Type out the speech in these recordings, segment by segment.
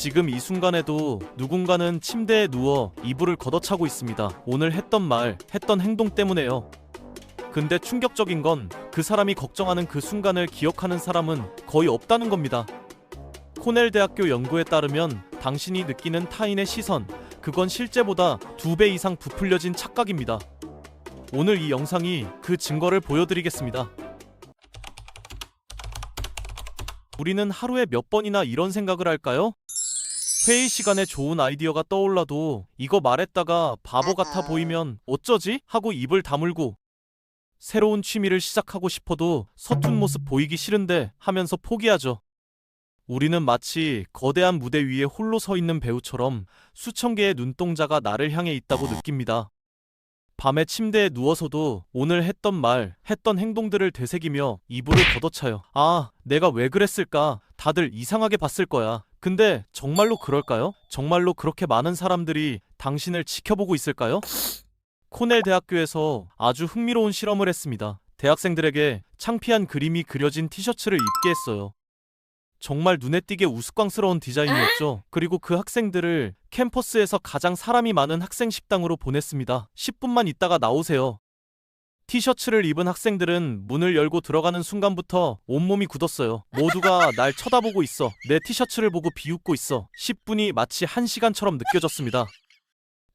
지금 이 순간에도 누군가는 침대에 누워 이불을 걷어차고 있습니다. 오늘 했던 말, 했던 행동 때문에요. 근데 충격적인 건 그 사람이 걱정하는 그 순간을 기억하는 사람은 거의 없다는 겁니다. 코넬 대학교 연구에 따르면 당신이 느끼는 타인의 시선, 그건 실제보다 두 배 이상 부풀려진 착각입니다. 오늘 이 영상이 그 증거를 보여드리겠습니다. 우리는 하루에 몇 번이나 이런 생각을 할까요? 회의 시간에 좋은 아이디어가 떠올라도 이거 말했다가 바보 같아 보이면 어쩌지? 하고 입을 다물고 새로운 취미를 시작하고 싶어도 서툰 모습 보이기 싫은데 하면서 포기하죠. 우리는 마치 거대한 무대 위에 홀로 서 있는 배우처럼 수천 개의 눈동자가 나를 향해 있다고 느낍니다. 밤에 침대에 누워서도 오늘 했던 말, 했던 행동들을 되새기며 이불을 걷어차요. 아, 내가 왜 그랬을까? 다들 이상하게 봤을 거야. 근데 정말로 그럴까요? 정말로 그렇게 많은 사람들이 당신을 지켜보고 있을까요? 코넬 대학교에서 아주 흥미로운 실험을 했습니다. 대학생들에게 창피한 그림이 그려진 티셔츠를 입게 했어요. 정말 눈에 띄게 우스꽝스러운 디자인이었죠. 그리고 그 학생들을 캠퍼스에서 가장 사람이 많은 학생 식당으로 보냈습니다. 10분만 있다가 나오세요. 티셔츠를 입은 학생들은 문을 열고 들어가는 순간부터 온몸이 굳었어요. 모두가 날 쳐다보고 있어. 내 티셔츠를 보고 비웃고 있어. 10분이 마치 1시간처럼 느껴졌습니다.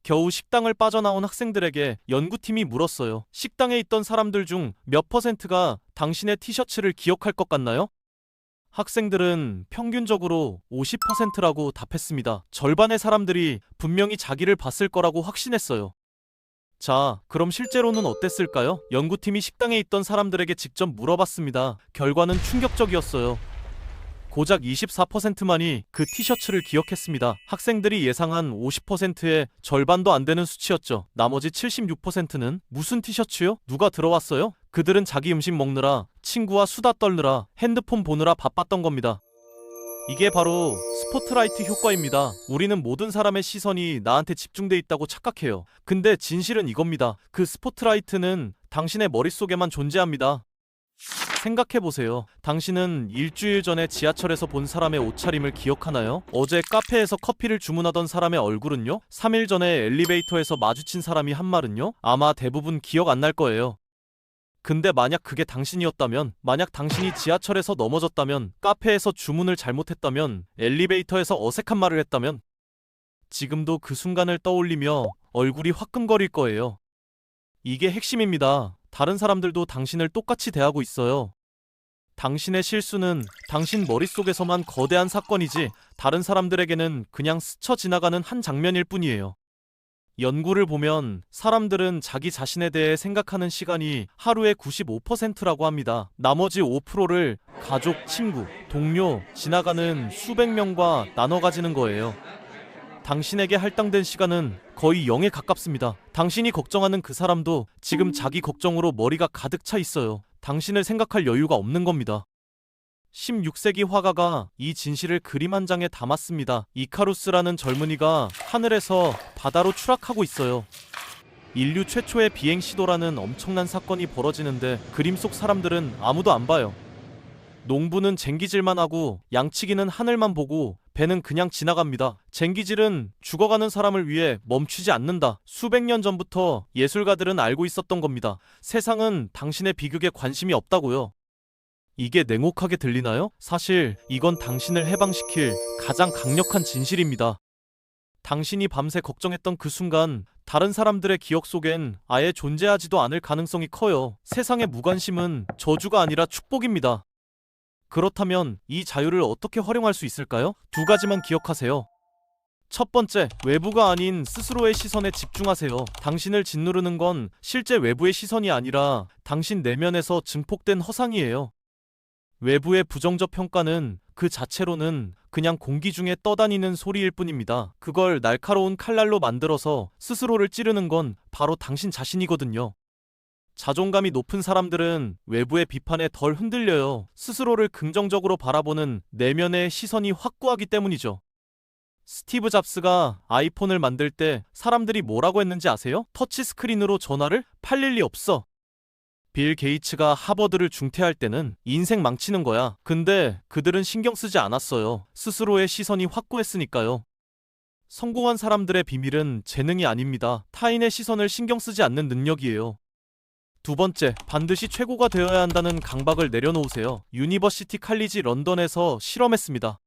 겨우 식당을 빠져나온 학생들에게 연구팀이 물었어요. 식당에 있던 사람들 중 몇 퍼센트가 당신의 티셔츠를 기억할 것 같나요? 학생들은 평균적으로 50%라고 답했습니다. 절반의 사람들이 분명히 자기를 봤을 거라고 확신했어요. 자, 그럼 실제로는 어땠을까요? 연구팀이 식당에 있던 사람들에게 직접 물어봤습니다. 결과는 충격적이었어요. 고작 24%만이 그 티셔츠를 기억했습니다. 학생들이 예상한 50%의 절반도 안 되는 수치였죠. 나머지 76%는 무슨 티셔츠요? 누가 들어왔어요? 그들은 자기 음식 먹느라, 친구와 수다 떨느라, 핸드폰 보느라 바빴던 겁니다. 이게 바로 스포트라이트 효과입니다. 우리는 모든 사람의 시선이 나한테 집중돼 있다고 착각해요. 근데 진실은 이겁니다. 그 스포트라이트는 당신의 머릿속에만 존재합니다. 생각해보세요. 당신은 일주일 전에 지하철에서 본 사람의 옷차림을 기억하나요? 어제 카페에서 커피를 주문하던 사람의 얼굴은요? 3일 전에 엘리베이터에서 마주친 사람이 한 말은요? 아마 대부분 기억 안 날 거예요. 근데 만약 그게 당신이었다면, 만약 당신이 지하철에서 넘어졌다면, 카페에서 주문을 잘못했다면, 엘리베이터에서 어색한 말을 했다면, 지금도 그 순간을 떠올리며 얼굴이 화끈거릴 거예요. 이게 핵심입니다. 다른 사람들도 당신을 똑같이 대하고 있어요. 당신의 실수는 당신 머릿속에서만 거대한 사건이지 다른 사람들에게는 그냥 스쳐 지나가는 한 장면일 뿐이에요. 연구를 보면 사람들은 자기 자신에 대해 생각하는 시간이 하루에 95%라고 합니다. 나머지 5%를 가족, 친구, 동료, 지나가는 수백 명과 나눠 가지는 거예요. 당신에게 할당된 시간은 거의 0에 가깝습니다. 당신이 걱정하는 그 사람도 지금 자기 걱정으로 머리가 가득 차 있어요. 당신을 생각할 여유가 없는 겁니다. 16세기 화가가 이 진실을 그림 한 장에 담았습니다. 이카루스라는 젊은이가 하늘에서 바다로 추락하고 있어요. 인류 최초의 비행 시도라는 엄청난 사건이 벌어지는데 그림 속 사람들은 아무도 안 봐요. 농부는 쟁기질만 하고 양치기는 하늘만 보고 배는 그냥 지나갑니다. 쟁기질은 죽어가는 사람을 위해 멈추지 않는다. 수백 년 전부터 예술가들은 알고 있었던 겁니다. 세상은 당신의 비극에 관심이 없다고요. 이게 냉혹하게 들리나요? 사실 이건 당신을 해방시킬 가장 강력한 진실입니다. 당신이 밤새 걱정했던 그 순간 다른 사람들의 기억 속엔 아예 존재하지도 않을 가능성이 커요. 세상의 무관심은 저주가 아니라 축복입니다. 그렇다면 이 자유를 어떻게 활용할 수 있을까요? 두 가지만 기억하세요. 첫 번째, 외부가 아닌 스스로의 시선에 집중하세요. 당신을 짓누르는 건 실제 외부의 시선이 아니라 당신 내면에서 증폭된 허상이에요. 외부의 부정적 평가는 그 자체로는 그냥 공기 중에 떠다니는 소리일 뿐입니다. 그걸 날카로운 칼날로 만들어서 스스로를 찌르는 건 바로 당신 자신이거든요. 자존감이 높은 사람들은 외부의 비판에 덜 흔들려요. 스스로를 긍정적으로 바라보는 내면의 시선이 확고하기 때문이죠. 스티브 잡스가 아이폰을 만들 때 사람들이 뭐라고 했는지 아세요? 터치 스크린으로 전화를 팔릴 리 없어. 빌 게이츠가 하버드를 중퇴할 때는 인생 망치는 거야. 근데 그들은 신경 쓰지 않았어요. 스스로의 시선이 확고했으니까요. 성공한 사람들의 비밀은 재능이 아닙니다. 타인의 시선을 신경 쓰지 않는 능력이에요. 두 번째, 반드시 최고가 되어야 한다는 강박을 내려놓으세요. 유니버시티 칼리지 런던에서 실험했습니다.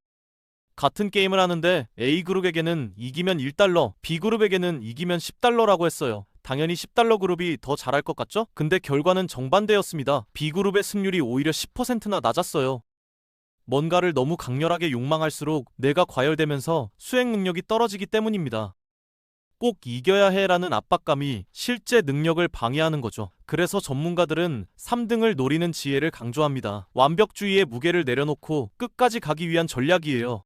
같은 게임을 하는데 A그룹에게는 이기면 1달러, B그룹에게는 이기면 10달러라고 했어요. 당연히 10달러 그룹이 더 잘할 것 같죠? 근데 결과는 정반대였습니다. B그룹의 승률이 오히려 10%나 낮았어요. 뭔가를 너무 강렬하게 욕망할수록 내가 과열되면서 수행 능력이 떨어지기 때문입니다. 꼭 이겨야 해라는 압박감이 실제 능력을 방해하는 거죠. 그래서 전문가들은 3등을 노리는 지혜를 강조합니다. 완벽주의의 무게를 내려놓고 끝까지 가기 위한 전략이에요.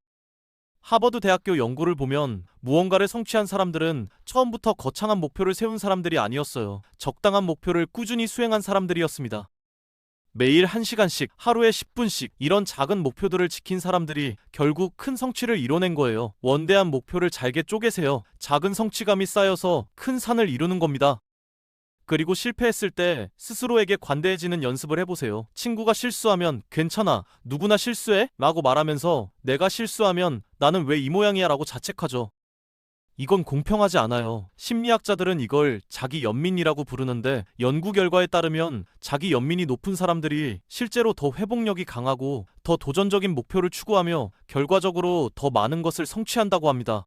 하버드 대학교 연구를 보면 무언가를 성취한 사람들은 처음부터 거창한 목표를 세운 사람들이 아니었어요. 적당한 목표를 꾸준히 수행한 사람들이었습니다. 매일 1시간씩, 하루에 10분씩 이런 작은 목표들을 지킨 사람들이 결국 큰 성취를 이뤄낸 거예요. 원대한 목표를 잘게 쪼개세요. 작은 성취감이 쌓여서 큰 산을 이루는 겁니다. 그리고 실패했을 때 스스로에게 관대해지는 연습을 해보세요. 친구가 실수하면 괜찮아. 누구나 실수해? 라고 말하면서 내가 실수하면 나는 왜 이 모양이야 라고 자책하죠. 이건 공평하지 않아요. 심리학자들은 이걸 자기 연민이라고 부르는데 연구 결과에 따르면 자기 연민이 높은 사람들이 실제로 더 회복력이 강하고 더 도전적인 목표를 추구하며 결과적으로 더 많은 것을 성취한다고 합니다.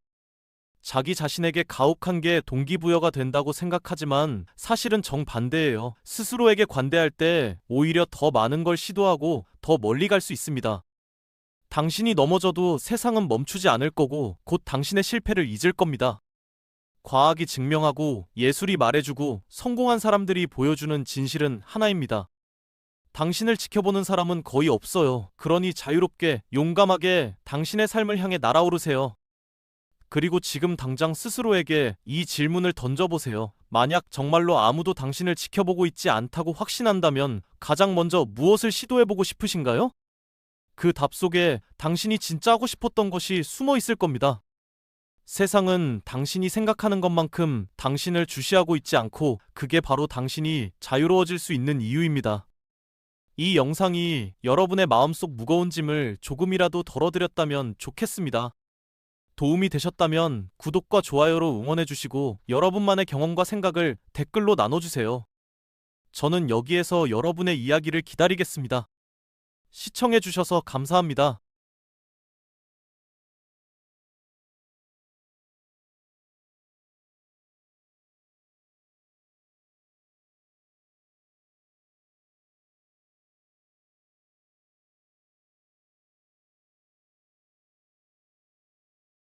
자기 자신에게 가혹한 게 동기부여가 된다고 생각하지만 사실은 정반대예요. 스스로에게 관대할 때 오히려 더 많은 걸 시도하고 더 멀리 갈 수 있습니다. 당신이 넘어져도 세상은 멈추지 않을 거고 곧 당신의 실패를 잊을 겁니다. 과학이 증명하고 예술이 말해주고 성공한 사람들이 보여주는 진실은 하나입니다. 당신을 지켜보는 사람은 거의 없어요. 그러니 자유롭게, 용감하게 당신의 삶을 향해 날아오르세요. 그리고 지금 당장 스스로에게 이 질문을 던져보세요. 만약 정말로 아무도 당신을 지켜보고 있지 않다고 확신한다면 가장 먼저 무엇을 시도해보고 싶으신가요? 그 답 속에 당신이 진짜 하고 싶었던 것이 숨어 있을 겁니다. 세상은 당신이 생각하는 것만큼 당신을 주시하고 있지 않고 그게 바로 당신이 자유로워질 수 있는 이유입니다. 이 영상이 여러분의 마음속 무거운 짐을 조금이라도 덜어드렸다면 좋겠습니다. 도움이 되셨다면 구독과 좋아요로 응원해주시고 여러분만의 경험과 생각을 댓글로 나눠주세요. 저는 여기에서 여러분의 이야기를 기다리겠습니다. 시청해주셔서 감사합니다.